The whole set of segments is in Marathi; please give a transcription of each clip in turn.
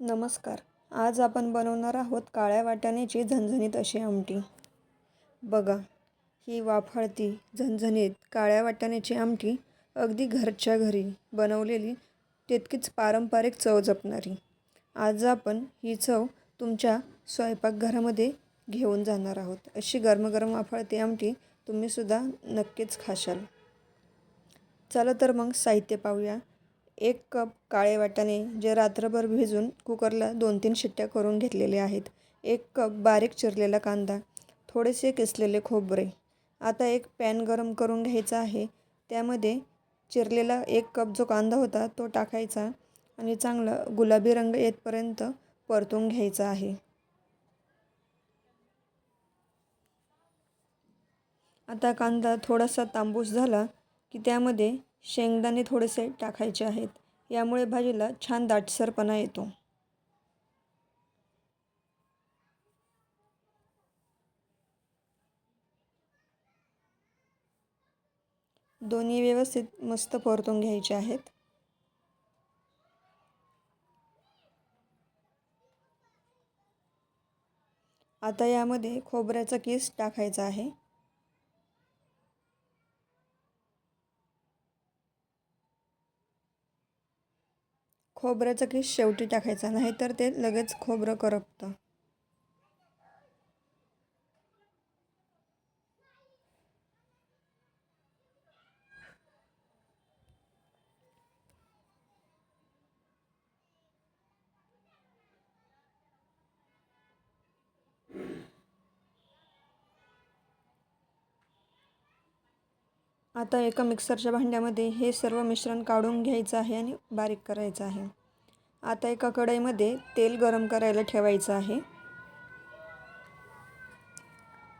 नमस्कार. आज आपण बनवणार आहोत काळ्या वाटाण्याची झणझणीत अशी आमटी. बघा ही वाफाळती झणझणीत काळ्या वाटाण्याची आमटी अगदी घरच्या घरी बनवलेली तितकीच पारंपरिक चव जपणारी. आज आपण ही चव तुमच्या स्वयंपाकघरामध्ये घेऊन जाणार आहोत. अशी गरमगरम वाफाळती आमटी तुम्हीसुद्धा नक्कीच खाशाल. चला तर मग साहित्य पाहूया. एक कप काळे वाटाणे जे रात्रभर भिजून कुकरला दोन तीन शिट्ट्या करून घेतलेले आहेत. एक कप बारीक चिरलेला कांदा थोडेसे किसलेले खोबरे. आता एक पॅन गरम करून घ्यायचा आहे. त्यामध्ये चिरलेला एक कप जो कांदा होता तो टाकायचा आणि चांगला गुलाबी रंग येतपर्यंत परतून घ्यायचा आहे. आता कांदा थोडासा तांबूस झाला की त्यामध्ये शेंगदाणे थोडेसे टाकायचे आहेत. यामुळे भाजीला छान दाटसरपणा येतो. दोन्ही व्यवस्थित मस्त परतून घ्यायचे आहेत. आता यामध्ये खोबऱ्याचा किस टाकायचा आहे. खोबऱ्याचा किस शेवटी टाकायचा नाहीतर ते लगेच खोबरं करपतं. आता एका मिक्सरच्या भांड्यामध्ये हे सर्व मिश्रण काढून घ्यायचं आहे आणि बारीक करायचं आहे. आता एका कढईमध्ये तेल गरम करायला ठेवायचं आहे.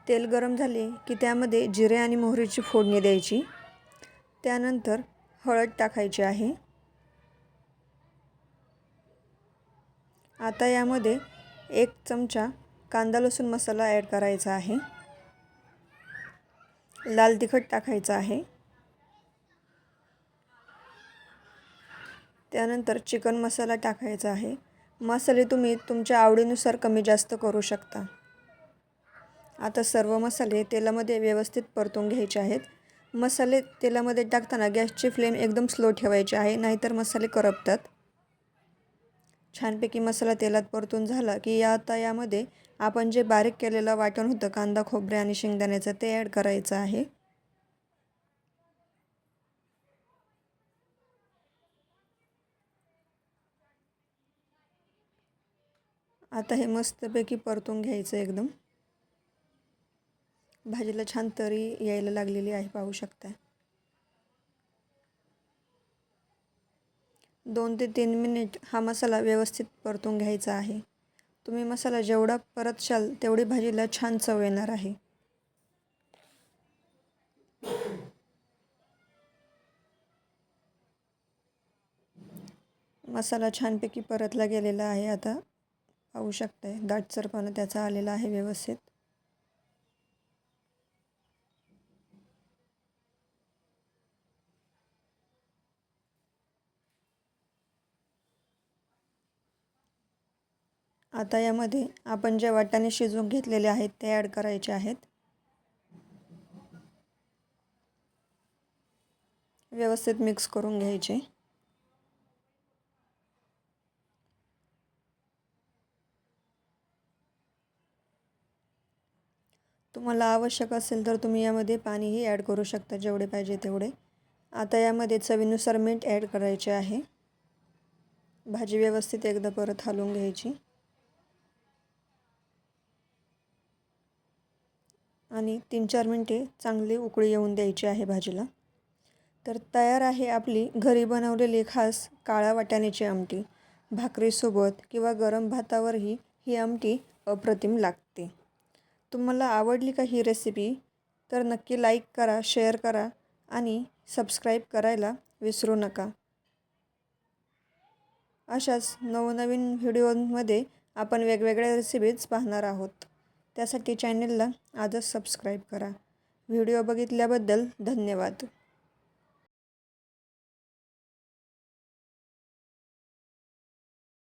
तेल गरम झाले की त्यामध्ये जिरे आणि मोहरीची फोडणी द्यायची. त्यानंतर हळद टाकायची आहे. आता यामध्ये एक चमचा कांदा लसूण मसाला ॲड करायचा आहे. लाल तिखट टाकायचं आहे. त्यानंतर चिकन मसाला टाकायचा आहे. मसाले तुम्ही तुमच्या आवडीनुसार कमी जास्त करू शकता. आता सर्व मसाले तेलामध्ये व्यवस्थित परतून घ्यायचे आहेत. मसाले तेलामध्ये टाकताना गॅसची फ्लेम एकदम स्लो ठेवायची आहे नाहीतर मसाले करपतात. छानपैकी मसाला तेलात परतून झाला की या आता यामध्ये आपण जे बारीक केलेलं वाटण होतं कांदा खोबरे आणि शेंगदाण्याचं ते ॲड करायचं आहे. आता हे मस्तपैकी परतून घ्यायचं एकदम. भाजीला छान तरी यायला लागलेली आहे पाहू शकता दोन ते तीन मिनिट हा मसाला व्यवस्थित परतून घ्यायचा आहे. तुम्ही मसाला जेवढा परतशाल तेवढी भाजीला छान चव येणार आहे. मसाला छानपैकी परतला गेलेला आहे आता. पाहू शकताय दाटसरपणा त्याचा आलेला आहे व्यवस्थित. आता यामध्ये आपण जे वाटाणे शिजवून घेतलेले आहेत ते ॲड करायचे आहेत. व्यवस्थित मिक्स करून घ्यायचे. तुम्हाला आवश्यक असेल तर तुम्ही यामध्ये पाणीही ॲड करू शकता जेवढे पाहिजे तेवढे. आता यामध्ये चवीनुसार मीठ ॲड करायचे आहे. भाजी व्यवस्थित एकदा परत हलवून घ्यायची. आणि तीन चार मिनटे चांगली उकळी येऊन द्यायची आहे भाजीला. तर तयार आहे आपली घरी बनवलेली खास काळा वाटाण्याची आमटी. भाकरीसोबत किंवा गरम भातावरही ही आमटी अप्रतिम लागते. तुम्हाला आवडली का ही रेसिपी तर नक्की लाईक करा शेअर करा आणि सबस्क्राईब करायला विसरू नका. अशाच नवनवीन व्हिडिओमध्ये आपण वेगवेगळ्या रेसिपीज पाहणार आहोत. त्यासाठी चॅनलला आजच सबस्क्राईब करा. व्हिडिओ बघितल्याबद्दल धन्यवाद.